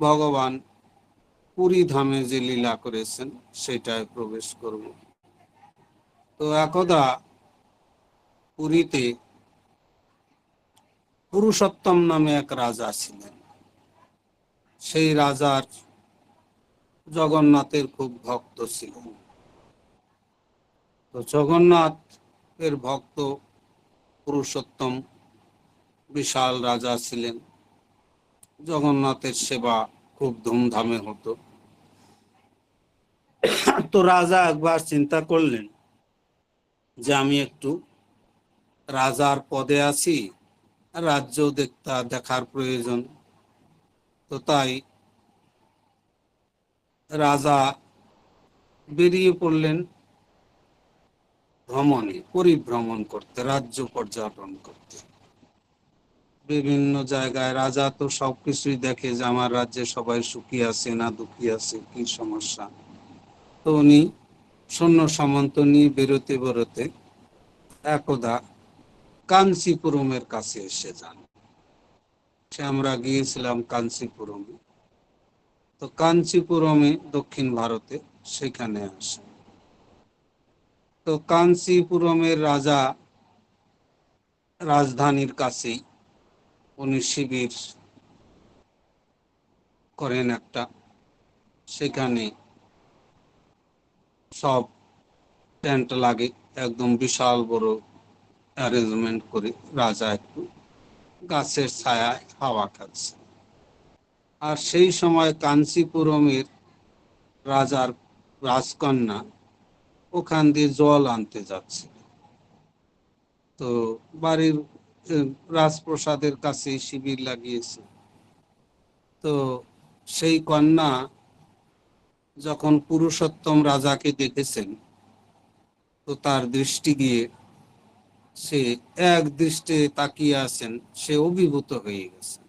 ভগবান পুরী ধামে যে লীলা করেছেন, সেটায় প্রবেশ করব। তো একদা পুরীতে পুরুষোত্তম নামে এক রাজা ছিলেন। সেই রাজার জগন্নাথের খুব ভক্ত ছিলেন। তো জগন্নাথ এর ভক্ত পুরুষোত্তম বিশাল রাজা ছিলেন। জগন্নাথের সেবা খুব ধুমধামে হতো। তো রাজা একবার চিন্তা করলেন যে আমি একটু রাজার পদে আছি, রাজ্য দেখতা দেখার প্রয়োজন। তো তাই রাজা বেরিয়ে পড়লেন ভ্রমণে, পরিভ্রমণ করতে, রাজ্য পর্যটন করতে। বিভিন্ন জায়গায় রাজা তো সবকিছুই দেখে যে আমার রাজ্যে সবাই সুখী আছে না দুঃখী আছে, কি সমস্যা? তো উনি সৈন্য সামন্ত নিয়ে বেরোতে বেরোতে একদা কাঞ্চিপুরমের কাছে এসে যান। সে আমরা গিয়েছিলাম কাঞ্চিপুরমে। তো কাঞ্চিপুরমে দক্ষিণ ভারতে সেখানে আসে। তো কাঞ্চিপুরমের রাজা রাজধানীর কাছেই উনি শিবির করেন একটা। সেখানে সব টেন্ট লাগে, একদম বিশাল বড় অ্যারেঞ্জমেন্ট করে রাজা একটু গাছের ছায়ায় হাওয়া খাচ্ছে। আর সেই সময় কাঞ্চিপুরমের রাজার রাজকন্যা ওখান দিয়ে জল আনতে যাচ্ছে তো বাড়ির রাজপ্রসাদের কাছে শিবির লাগিয়েছে। তো সেই কন্যা যখন পুরুষোত্তম রাজাকে দেখেছেন, তো তার দৃষ্টি গিয়ে সে এক দৃষ্টে তাকিয়ে আছেন, সে অভিভূত হয়ে গেছে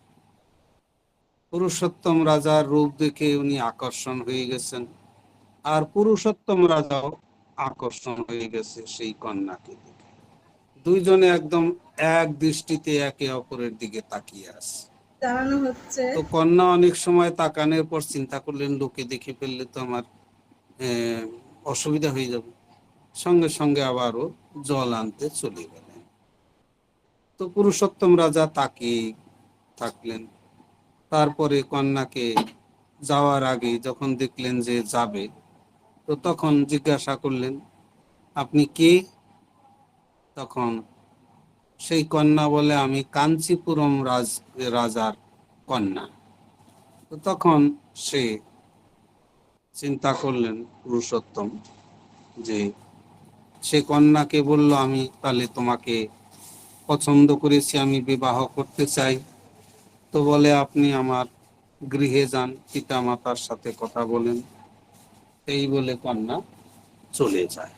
পুরুষোত্তম রাজার রূপ দেখে উনি আকর্ষণ হয়ে গেছেন, আর পুরুষোত্তম রাজাও আকর্ষণ হয়ে গেছে সেই কন্যাকে দেখে। দুইজনে একদম এক দৃষ্টিতে একে অপরের দিকে তাকিয়ে আছে। হচ্ছে। তো কন্যা অনেক সময় তাকানোর পর চিন্তা করলেন লোকে দেখে ফেললে তো আমার অসুবিধা হয়ে যাবে। সঙ্গে সঙ্গে আবারও জল আনতে চলে গেলেন। তো পুরুষোত্তম রাজা তাকিয়ে থাকলেন। তারপরে কন্যাকে যাওয়ার আগে যখন দেখলেন যে যাবে তো তখন জিজ্ঞাসা করলেন আপনি কে? তখন সেই কন্যা বলে, আমি কাঞ্চিপুরম রাজ, রাজার কন্যা। তো তখন সে চিন্তা করলেন পুরুষোত্তম, যে সে কন্যাকে বলল, আমি তাহলে তোমাকে পছন্দ করেছি, আমি বিবাহ করতে চাই। তো বলে, আপনি আমার গৃহে যান পিতা মাতার সাথে কথা বলেন। এই বলে কন্যা চলে যায়।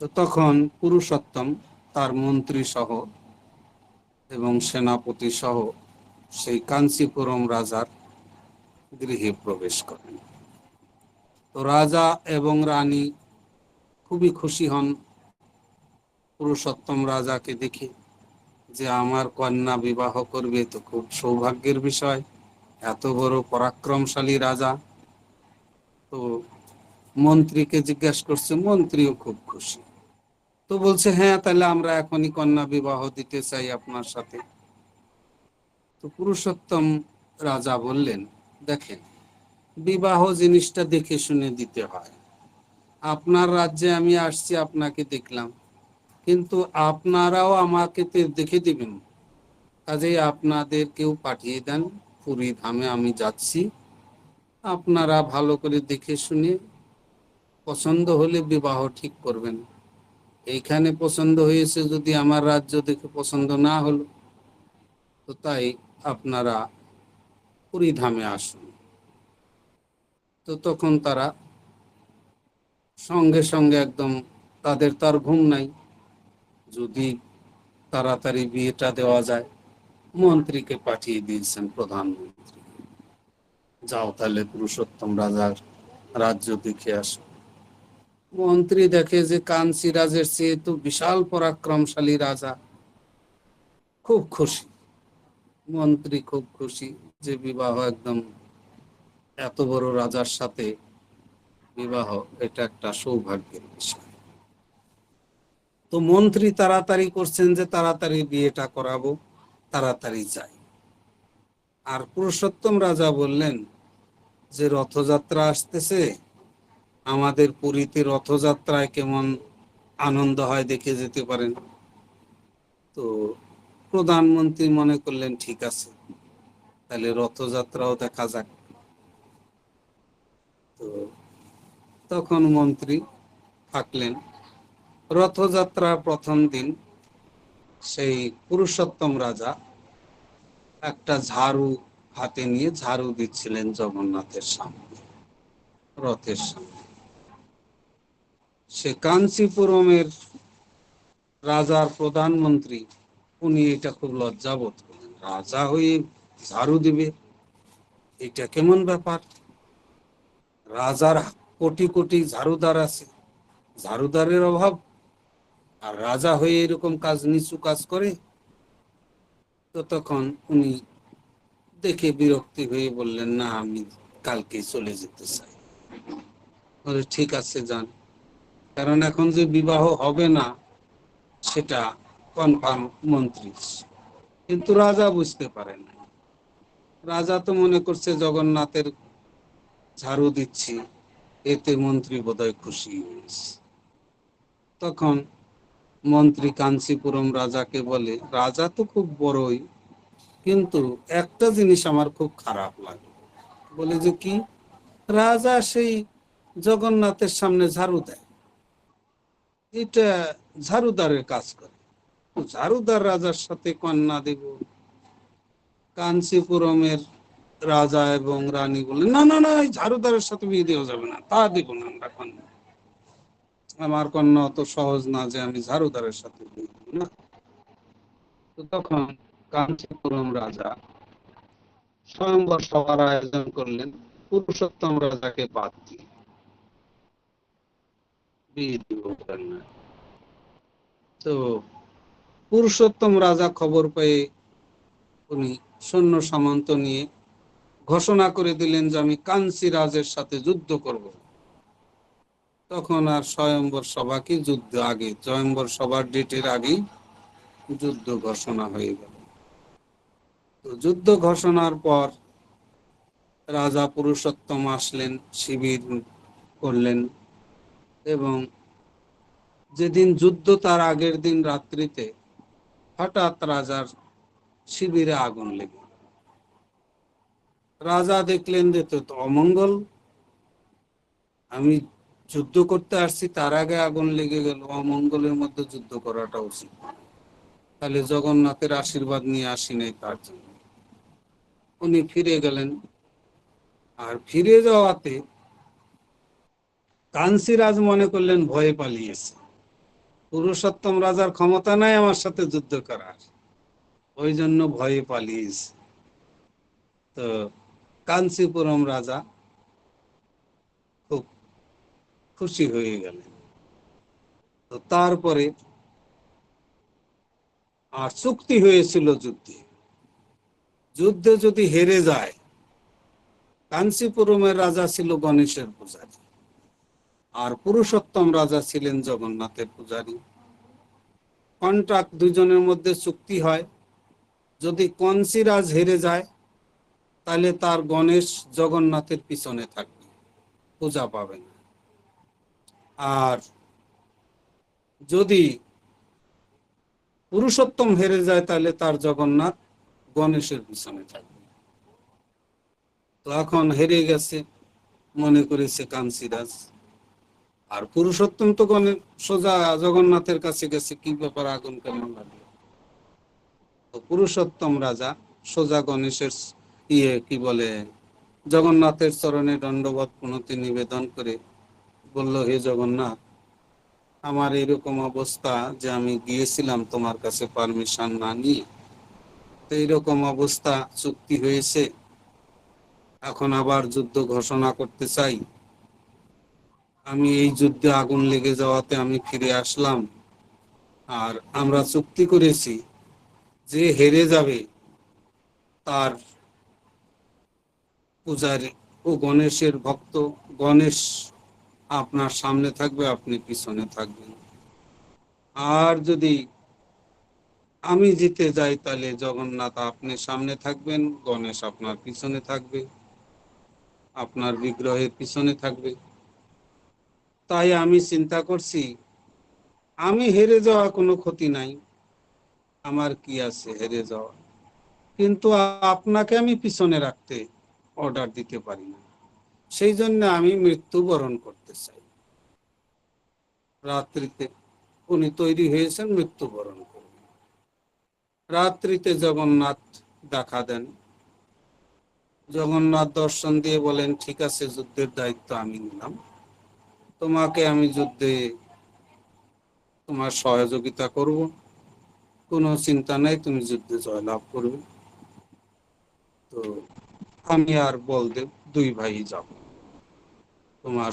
তো তখন পুরুষোত্তম তার মন্ত্রী সহ এবং সেনাপতি সহ সেই কাঞ্চিপুরম রাজার গৃহে প্রবেশ করেন। তো রাজা এবং রানী খুবই খুশি হন পুরুষোত্তম রাজাকে দেখে যে আমার কন্যা বিবাহ করবে তো খুব সৌভাগ্যের বিষয়, এত বড় পরাক্রমশালী রাজা। তো মন্ত্রীকে জিজ্ঞেস করছে, মন্ত্রীও খুব খুশি। তো বলছে হ্যাঁ তাহলে আমরা এখনই কন্যা বিবাহ দিতে চাই আপনার সাথে। তো পুরুষোত্তম রাজা বললেন, দেখেন, বিবাহ জিনিসটা দেখে শুনে দিতে হয়। আপনার রাজ্যে আমি আসছি, আপনাকে দেখলাম। কিন্তু আপনারাও আমাকে দেখে দিবেন। কাজেই আপনাদের কেউ পাঠিয়ে দেন, পুরী ধামে আমি যাচ্ছি। আপনারা ভালো করে দেখে শুনে পছন্দ হলে বিবাহ ঠিক করবেন। এইখানে পছন্দ হয়েছে যদি আমার রাজ্য দেখে পছন্দ না হলো, তো তাই আপনারা পুরী ধামে আসুন। তো তখন তারা সঙ্গে সঙ্গে একদম তাদের তার ঘুম নাই, যদি তাড়াতাড়ি বিয়েটা দেওয়া যায়, মন্ত্রীকে পাঠিয়ে দিয়েছেন প্রধানমন্ত্রী। যাও তাহলে পুরুষোত্তম রাজার রাজ্য দেখে আসো। মন্ত্রী দেখে যে কাঞ্চি রাজের চেয়ে তো বিশাল পরাক্রমশালী রাজা। খুব খুশি। মন্ত্রী খুব খুশি যে বিবাহ একদম এত বড় রাজার সাথে বিবাহ, এটা একটা সৌভাগ্যের বিষয়। তো মন্ত্রী তাড়াতাড়ি করছেন যে তাড়াতাড়ি বিয়েটা করাবো, তাড়াতাড়ি যাই। আর পুরুষোত্তম রাজা বললেন যে রথযাত্রা আসতেছে আমাদের পুরীতে রথযাত্রায় কেমন আনন্দ হয় দেখে যেতে পারেন। তো প্রধানমন্ত্রী মনে করলেন, ঠিক আছে, তাহলে রথযাত্রাও দেখা যাক। তো তখন মন্ত্রী থাকলেন। রথযাত্রার প্রথম দিন সেই পুরুষোত্তম রাজা একটা ঝাড়ু হাতে নিয়ে ঝাড়ু দিচ্ছিলেন জগন্নাথের সামনে, রথের সামনে। সে কাঞ্চিপুরমের রাজার প্রধানমন্ত্রী, উনি এটা খুব লজ্জাবোধ করলেন রাজা হয়ে ঝাড়ু দিবে, এটা কেমন ব্যাপার? রাজার কোটি কোটি ঝাড়ুদার আছে, ঝাড়ুদারের অভাব। আর রাজা হয়ে এরকম কাজ, নিচু কাজ করে, তো তখন উনি দেখে বিরক্তি হয়ে বললেন, না, আমি কালকে চলে যেতে চাই। ঠিক আছে, যান। কারণ এখন যে বিবাহ হবে না, সেটা কনফার্ম মন্ত্রী। কিন্তু রাজা বুঝতে পারে না। রাজা তো মনে করছে, জগন্নাথের ঝাড়ু দিচ্ছি, এতে মন্ত্রী বোধহয় খুশি তখন মন্ত্রী কাঞ্চিপুরম রাজাকে বলে, রাজা তো খুব বড়ই, কিন্তু একটা জিনিস আমার খুব খারাপ লাগে। বলে যে কি? রাজা সেই জগন্নাথের সামনে ঝাড়ু দেয়। এটা ঝাড়ুদারের কাজ করে। ঝাড়ুদার রাজার সাথে কন্যা দেব, কাঞ্চিপুরমের রাজা এবং রানী বললেন, না না না ঝাড়ুদারের সাথে বিয়ে দেওয়া যাবে না, তা দেব না আমরা কন্যা। আমার কন্যা অত সহজ না যে আমি ঝাড়ুদারের সাথে বিয়ে দেব না। তো তখন কাঞ্চিপুরম রাজা স্বয়ংবর সভার আয়োজন করলেন, পুরুষোত্তম রাজাকে বাদ দিয়ে। তো পুরুষোত্তম রাজা খবর পেয়ে উনি সৈন্য সামন্ত নিয়ে ঘোষণা করে দিলেন যে আমি কাঞ্চি রাজের সাথে যুদ্ধ করব। তখন আর স্বয়ম্বর সভা কি যুদ্ধ আগে? স্বয়ম্বর সভার ডেটের আগেই যুদ্ধ ঘোষণা হয়ে গেল। তো যুদ্ধ ঘোষণার পর রাজা পুরুষোত্তম আসলেন, শিবির করলেন। এবং যেদিন যুদ্ধ তার আগের দিন রাত্রিতে হঠাৎ রাজার শিবিরে আগুন লেগে রাজা দেখলেন যে তো অমঙ্গল। আমি যুদ্ধ করতে আসছি, তার আগে আগুন লেগে গেল, অমঙ্গলের মধ্যে যুদ্ধ করাটা উচিত। তাহলে জগন্নাথের আশীর্বাদ নিয়ে আসি নাই তার জন্য। উনি ফিরে গেলেন। আর ফিরে যাওয়াতে কাঞ্চিরাজ মনে করলেন ভয়ে পালিয়েছে। পুরুষোত্তম রাজার ক্ষমতা নাই আমার সাথে যুদ্ধ করার। ওই জন্য ভয়ে পালিয়েছে। তো কাঞ্চিপুরম রাজা খুব খুশি হয়ে গেলেন। তো তারপরে আর চুক্তি হয়েছিল যুদ্ধে। যুদ্ধে যদি হেরে যায়, কাঞ্চিপুরমের রাজা ছিল গণেশের পূজারী। আর পুরুষোত্তম রাজা ছিলেন জগন্নাথের পূজারী। কন্ট্রাক্ট দুজনের মধ্যে চুক্তি হয়। যদি কনসিরাজ হেরে যায়, তাহলে তার গণেশ জগন্নাথের পিছনে থাকবে, পূজা পাবে না। আর যদি পুরুষোত্তম হেরে যায়, তাহলে তার জগন্নাথ গণেশের পিছনে থাকবে। তো এখন হেরে গেছে, মনে করেছে কাঞ্চিরাজ আর পুরুষোত্তম তো সোজা জগন্নাথের কাছে গেছে, কি ব্যাপার আগুন কেমন লাগল পুরুষোত্তম রাজা সোজা গণেশের ইয়ে কি বলে, জগন্নাথের চরণে দণ্ডবত পুনতি নিবেদন করে বলল, হে জগন্নাথ, আমার এরকম অবস্থা যে আমি গিয়েছিলাম তোমার কাছে পারমিশন না নিয়ে, তো এইরকম অবস্থা চুক্তি হয়েছে। এখন আবার যুদ্ধ ঘোষণা করতে চাই। আমি এই যুদ্ধে আগুন লেগে যাওয়াতে আমি ফিরে আসলাম। আর আমরা চুক্তি করেছি যে হেরে যাবে তার পূজারি ও গণেশের ভক্ত। গণেশ আপনার সামনে থাকবে, আপনি পিছনে থাকবেন। আর যদি আমি জিতে যাই, তাহলে জগন্নাথ আপনি সামনে থাকবেন, গণেশ আপনার পিছনে থাকবে, আপনার বিগ্রহের পিছনে থাকবে। তাই আমি চিন্তা করছি, আমি হেরে যাওয়া কোনো ক্ষতি নাই। আমার কি আছে হেরে যাওয়া? কিন্তু আপনাকে আমি পিছনে রাখতে অর্ডার দিতে পারি না। সেই জন্য আমি মৃত্যুবরণ করতে চাই। রাত্রিতে উনি তৈরি হয়েছেন, মৃত্যুবরণ করবেন। রাত্রিতে জগন্নাথ দেখা দেন। জগন্নাথ দর্শন দিয়ে বলেন, ঠিক আছে, যুদ্ধের দায়িত্ব আমি নিলাম। তোমাকে আমি যুদ্ধে তোমার সহযোগিতা করব। কোনো চিন্তা নাই, তুমি যুদ্ধে জয়লাভ করবে। তো আমি আর বলদেব দুই ভাই যাব। তোমার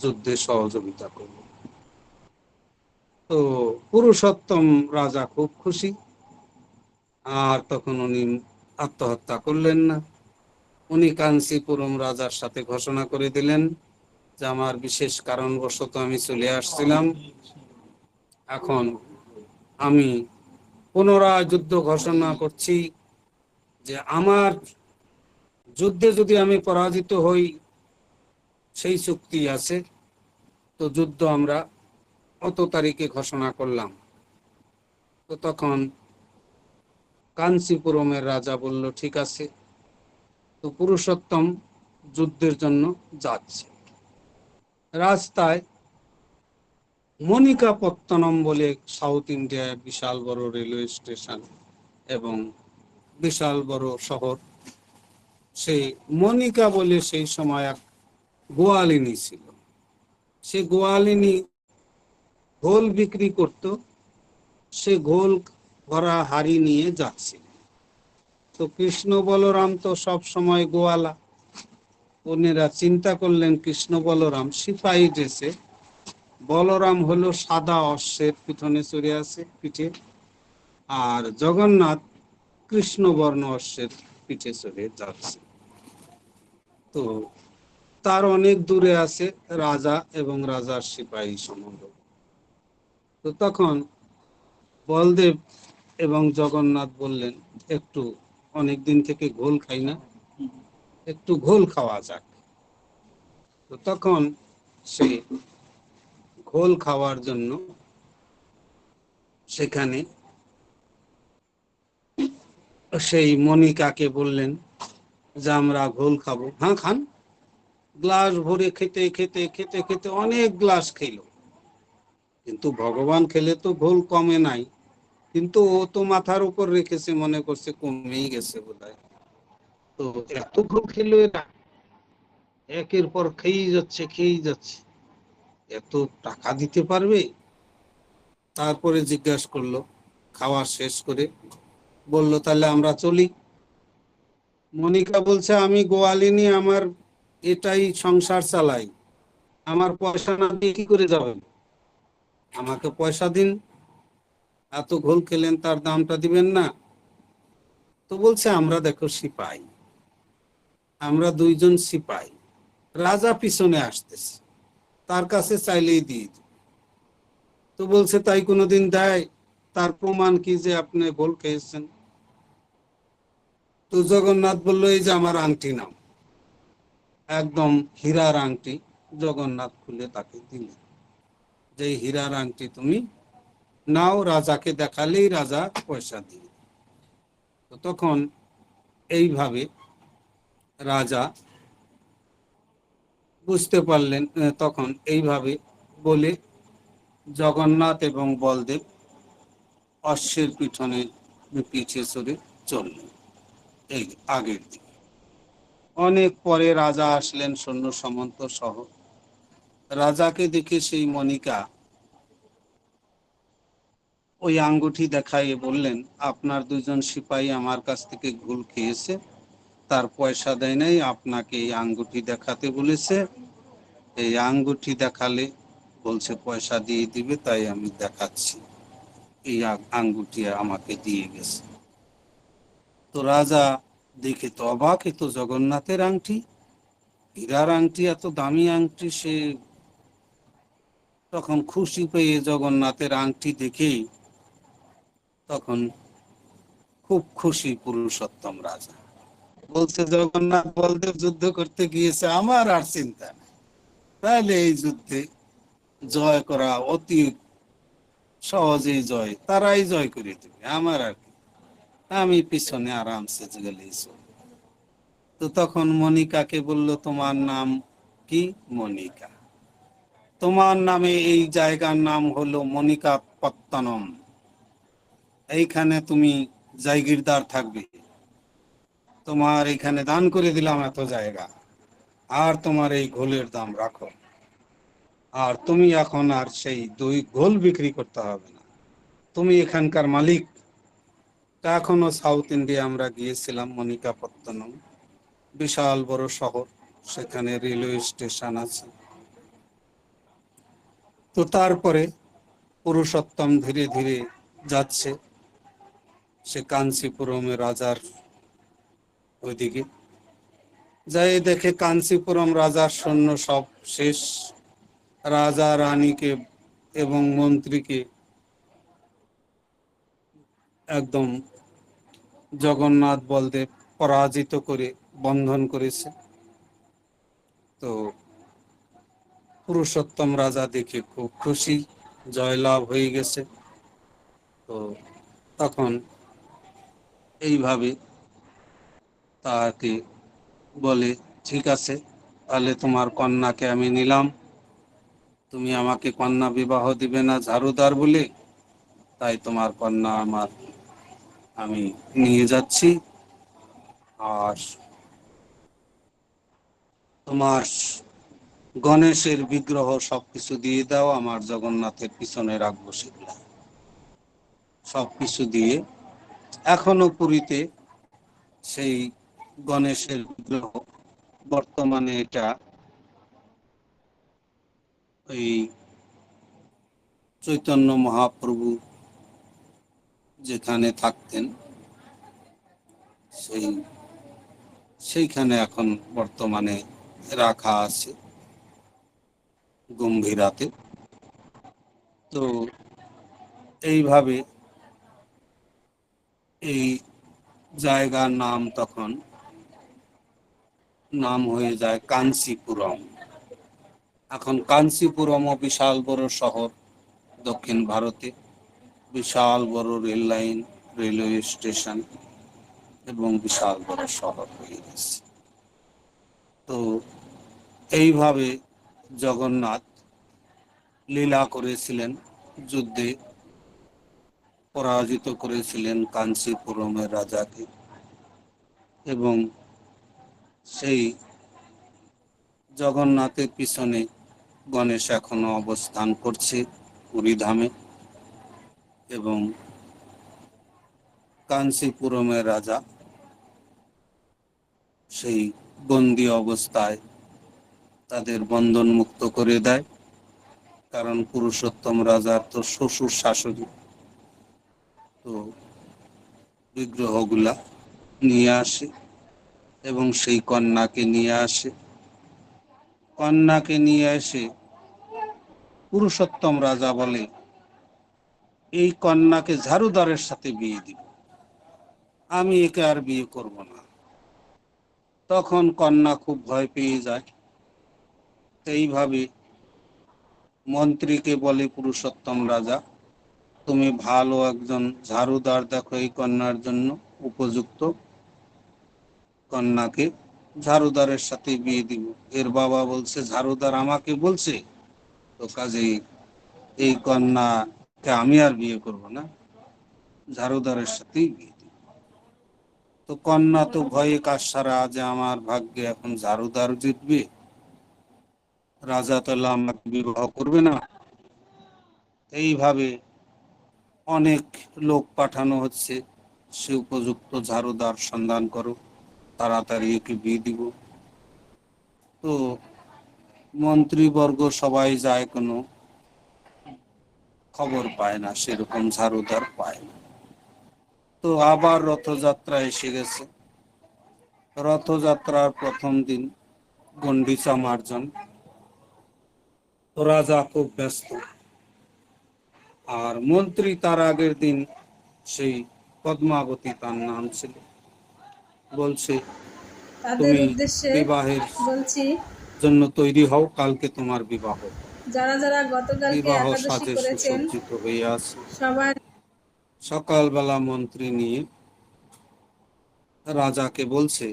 যুদ্ধে সহযোগিতা করব। তো পুরুষোত্তম রাজা খুব খুশি। আর তখন উনি আত্মহত্যা করলেন না। উনি কাঞ্চিপুরম রাজার সাথে ঘোষণা করে দিলেন যে আমার বিশেষ কারণবশত আমি চলে আসছিলাম। এখন আমি পুনরায় যুদ্ধ ঘোষণা করছি যে আমার যুদ্ধে যদি আমি পরাজিত হই, সেই চুক্তি আছে। তো যুদ্ধ আমরা অত তারিখে ঘোষণা করলাম? তো তখন কাঞ্চিপুরমের রাজা বলল, ঠিক আছে, তো পুরুষোত্তম যুদ্ধের জন্য যাচ্ছে। রাস্তায় মনিকা পত্তনম বলে সাউথ ইন্ডিয়ায় বিশাল বড় রেলওয়ে স্টেশন এবং বিশাল বড় শহর, সেই মনিকা বলে সেই সময় এক গোয়ালিনী ছিল। সে গোয়ালিনী ঘোল বিক্রি করত, সে ঘোল ভরা হাড়ি নিয়ে যাচ্ছিল। তো কৃষ্ণ বলরাম তো সব সময় গোয়ালা ওনারা চিন্তা করলেন, কৃষ্ণ বলরাম সিপাহী ড্রেসে বলরাম হলো সাদা অশ্বের পিছনে চড়ে আছে পিঠে, আর জগন্নাথ কৃষ্ণবর্ণ অশ্বের পিঠে চড়ে যাচ্ছে। তো তার অনেক দূরে আছে রাজা এবং রাজার সিপাহী সম্বন্ধ তো তখন বলদেব এবং জগন্নাথ বললেন, একটু অনেক দিন থেকে ঘোল খাই না। একটু ঘোল খাওয়া যাক। তো তখন সে ঘোল খাওয়ার জন্য সেখানে সেই মনিকাকে বললেন, যে আমরা ঘোল খাব। হ্যাঁ খান। গ্লাস ভরে খেতে খেতে খেতে খেতে অনেক গ্লাস খেলো। কিন্তু ভগবান খেলে তো ঘোল কমে নাই। কিন্তু ও তো মাথার উপর রেখেছে, মনে করছে কমেই গেছে বোধ তো এত ঘোল খেলো এরা একের পর খেয়েই যাচ্ছে খেয়েই যাচ্ছে। এত টাকা দিতে পারবে? তারপরে জিজ্ঞাসা করল, খাওয়া শেষ করে বলল, তাহলে আমরা চলি। মনিকা বলছে, আমি গোয়ালিনী, আমার এটাই সংসার চালাই। আমার পয়সা না দিয়ে কি করে যাবেন? আমাকে পয়সা দিন। এত ঘোল খেলেন, তার দামটা দিবেন না। তো বলছে, আমরা দেখো সিপাই আমরা দুইজন সিপাই। রাজা পিছনে আসতেছে। তার কাছে চাইলেই দিয়ে তো বলছে, তাই কোনোদিন দেয়? তার প্রমাণ কি যে আপনি ভুল খেয়েছেন? তো জগন্নাথ বলল, এই যে আমার আংটি নাও। একদম হীরার আংটি জগন্নাথ খুলে তাকে দিলেন। যে হীরার আংটি তুমি নাও, রাজাকে দেখালেই রাজা পয়সা দিয়ে তখন এইভাবে রাজা বুঝতে পারলেন তখন এইভাবে বলে, জগন্নাথ এবং বলদেব অশ্বের পিছনে পিছিয়ে চড়ে চললেন এই আগের অনেক পরে রাজা আসলেন সৈন্য সামন্ত সহ। রাজাকে দেখে সেই মনিকা ওই আঙ্গুঠি দেখাইয়ে বললেন, আপনার দুজন সিপাহী আমার কাছ থেকে ঘুল খেয়েছে তার পয়সা দেয় নাই, আপনাকে এই আঙ্গুঠি দেখাতে বলেছে। এই আঙ্গুঠি দেখালে বলছে, পয়সা দিয়ে দিবে, তাই আমি দেখাচ্ছি। এই আ- আঙ্গুঠি আমাকে দিয়ে গেছে। তো রাজা দেখে তো অবাক, এ তো জগন্নাথের আংটি। হীরার আংটি, এত দামি আংটি, সে তখন খুশি পেয়ে জগন্নাথের আংটি দেখেই তখন খুব খুশি পুরুষোত্তম রাজা। বলছে, জগন্নাথ বলদেব যুদ্ধ করতে গিয়েছে, আমার আর চিন্তা তাহলে এই যুদ্ধে জয় করা অতি সহজেই জয়, তারাই জয় করে দেবে, আমার আর কি। আমি পিছনে আরামসে গেলেই। তো তখন মনিকাকে বলল, তোমার নাম কি? মনিকা তোমার নামে এই জায়গার নাম হলো মনিকা পত্তনম এইখানে তুমি জায়গিরদার থাকবে। তোমার এখানে দান করে দিলাম এত জায়গা। আর তোমার এই ঘোলের দাম রাখো। আর তুমি এখন আর সেই দুই ঘোল বিক্রি করতে হবে না। তুমি এখানকার মালিক। এখনও সাউথ ইন্ডিয়া আমরা গিয়েছিলাম মনিকাপত্তনম বিশাল বড় শহর, সেখানে রেলওয়ে স্টেশন আছে। তো তারপরে পুরুষোত্তম ধীরে ধীরে যাচ্ছে। সে কাঞ্চিপুরমে রাজার ওইদিকে। যাই দেখে কাঞ্চিপুরম রাজার সৈন্য সব শেষ। রাজা, রানীকে এবং মন্ত্রীকে একদম জগন্নাথ বলদেব পরাজিত করে বন্ধন করেছে। তো পুরুষোত্তম রাজা দেখে খুব খুশি, জয়লাভ হয়ে গেছে। তো তখন এইভাবে তাকে বলে, ঠিক আছে, তাহলে তোমার কন্যাকে আমি নিলাম। তুমি আমাকে কন্যা বিবাহ দিবে না ঝাড়ুদার বলে, তাই তোমার কন্যা আমার, আমি নিয়ে যাচ্ছি। আর তোমার গণেশের বিগ্রহ সবকিছু দিয়ে দাও, আমার জগন্নাথের পিছনে রাখব সেগুলো। সবকিছু দিয়ে এখনও পুরীতে সেই গণেশের বিগ্রহ। বর্তমানে এটা ওই চৈতন্য মহাপ্রভু যেখানে থাকতেন, সেই, সেইখানে এখন বর্তমানে রাখা আছে গম্ভীরাতে। তো এইভাবে এই জায়গার নাম তখন নাম হয়ে যায় কাঞ্চিপুরম। এখন কাঞ্চিপুরমও বিশাল বড় শহর দক্ষিণ ভারতে। বিশাল বড় রেল লাইন, রেলওয়ে স্টেশন এবং বিশাল বড় শহর হয়ে গেছে। তো এইভাবে জগন্নাথ লীলা করেছিলেন, যুদ্ধে পরাজিত করেছিলেন কাঞ্চিপুরমের রাজাকে। এবং সেই জগন্নাথের পিছনে গণেশ এখনও অবস্থান করছে পুরী ধামে এবং কাঞ্চিপুরমের রাজা সেই বন্দি অবস্থায় তাদের বন্ধন মুক্ত করে দেয়, কারণ পুরুষোত্তম রাজার তো শ্বশুর শাশুড়ি। তো বিগ্রহগুলা নিয়ে আসে। এবং সেই কন্যাকে নিয়ে আসে। কন্যাকে নিয়ে এসে পুরুষোত্তম রাজা বলে, এই কন্যাকে ঝাড়ুদারের সাথে বিয়ে দিব। আমি একে আর বিয়ে করব না। তখন কন্যা খুব ভয় পেয়ে যায়। এইভাবে মন্ত্রীকে বলে, পুরুষোত্তম রাজা, তুমি ভালো একজন ঝাড়ুদার দেখো এই কন্যার জন্য উপযুক্ত। কন্যাকে ঝাড়ুদারের সাথে বিয়ে দিব। এর বাবা বলছে, ঝাড়ুদার আমাকে বলছে তো কাজেই এই কন্যাকে আমি আর বিয়ে করব না, ঝাড়ুদারের সাথেই বিয়ে দিব। তো কন্যা তো ভয়ে কাশারা যে আমার ভাগ্যে এখন ঝাড়ুদার জিতবে। রাজা তাহলে আমাকে বিবাহ করবে না। এইভাবে অনেক লোক পাঠানো হচ্ছে। সে উপযুক্ত ঝাড়ুদার সন্ধান করো। তাড়াতাড়ি একে বিয়ে দিব। তো মন্ত্রীবর্গ সবাই যায়, কোনো খবর পায় না, সেরকম ঝাড়ুদার পায় না। তো আবার রথযাত্রা এসে গেছে। রথযাত্রার প্রথম দিন গন্ডিচা মার্জন। রাজা খুব ব্যস্ত। আর মন্ত্রী তার আগের দিন সেই পদ্মাবতী তার নাম ছিল। বলছে তাদের তুমি উদ্দেশ্যে বিবাহের বলছি জন্য তৈরি হও কালকে তোমার বিবাহ। যারা যারা গতকালকে বিবাহ একাদশী করেছেন সবার সকালবেলা মন্ত্রী নিয়ে রাজাকে বলছে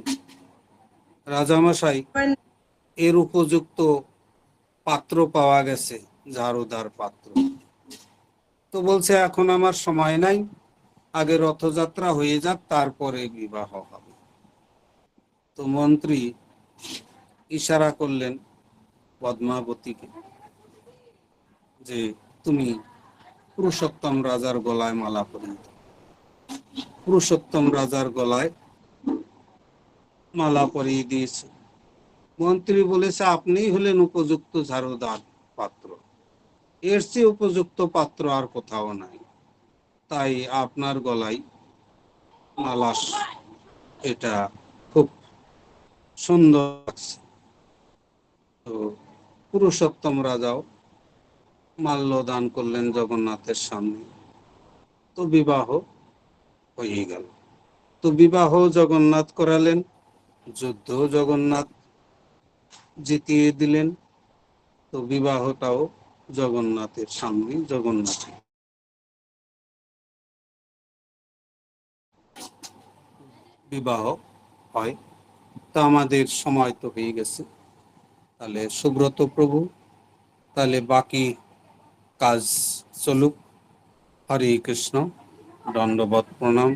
রাজামশাই এর উপযুক্ত পাত্র পাওয়া গেছে ঝাড়ুদার পাত্র। তো বলছে এখন আমার সময় নাই আগে রথযাত্রা হয়ে যাক তারপরে বিবাহ হবে। তো মন্ত্রী ইশারা করলেন পদ্মাবতীকে যে তুমি পুরুষোত্তম রাজার গলায় মালা পরিয়ে পুরুষোত্তম রাজার গলায় মালা পরিয়ে দিয়েছে। মন্ত্রী বলেছে, আপনিই হলেন উপযুক্ত ঝাড়ুদার পাত্র। এর চেয়ে উপযুক্ত পাত্র আর কোথাও নাই। তাই আপনার গলায় মালাস এটা সুন্দর। তো পুরুষোত্তম রাজাও মাল্য দান করলেন জগন্নাথের সামনে। তো বিবাহ হয়ে গেল। তো বিবাহ জগন্নাথ করালেন যুদ্ধ জগন্নাথ জিতিয়ে দিলেন। তো বিবাহটাও জগন্নাথের সামনে, জগন্নাথ। বিবাহ হয়। তা আমাদের সময় তো হয়ে গেছে। তাহলে সুব্রত প্রভু, তাহলে বাকি কাজ চলুক। হরে কৃষ্ণ দণ্ডবত প্রণাম।